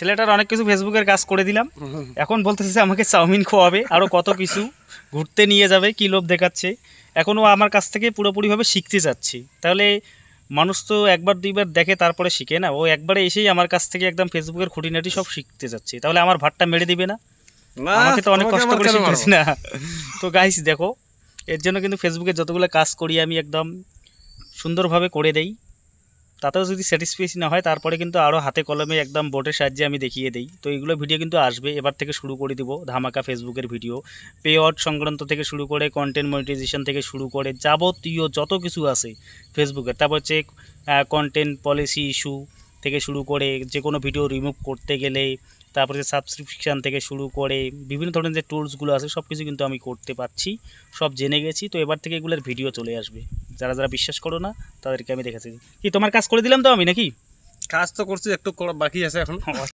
ছেলেটার অনেক কিছু ফেসবুকের কাজ করে দিলাম। এখন বলতেছে যে আমাকে চাউমিন খাওয়াবে আরও কত কিছু। ঘুরতে নিয়ে যাবে কী লোভ দেখাচ্ছে। এখনও আমার কাছ থেকে পুরোপুরিভাবে শিখতে যাচ্ছি তাহলে মানুষ তো একবার দুইবার দেখে তারপরে শিখে না। ও একবারে এসেই আমার কাছ থেকে একদম ফেসবুকের খুঁটিনাটি সব শিখতে যাচ্ছে। তাহলে আমার ভাতটা মেরে দিবে না? আমাকে তো অনেক কষ্ট করে কেন শিখতেছি না। তো গাইস দেখো এর জন্য কিন্তু ফেসবুকে যতগুলো কাজ করি আমি একদম সুন্দরভাবে করে দেই। তাতেও যদি স্যাটিসফাই না হয়, তারপরে কিন্তু আরও হাতে কলমে একদম বোর্ডের সাহায্যে আমি দেখিয়ে দিই। তো এইগুলো ভিডিও কিন্তু আসবে, এবার থেকে শুরু করে দিব ধামাকা ফেসবুকের ভিডিও পে সংক্রান্ত থেকে শুরু করে কন্টেন্ট মনিটাইজেশন থেকে শুরু করে যাবতীয় যত কিছু আছে ফেসবুকের তারপর হচ্ছে কন্টেন্ট পলিসি ইস্যু থেকে শুরু করে যে কোনো ভিডিও রিমুভ করতে গেলে, তারপরে যে সাবস্ক্রিপশান থেকে শুরু করে বিভিন্ন ধরনের যে টুলসগুলো আছে সব কিছু কিন্তু আমি করতে পারছি, সব জেনে গেছি। তো এবার থেকে এগুলোর ভিডিও চলে আসবে। যারা যারা বিশ্বাস করো না তাদেরকে আমি দেখেছি। কি তোমার কাজ করে দিলাম তো আমি নাকি? কাজ তো করছি একটু বাকি আছে এখন।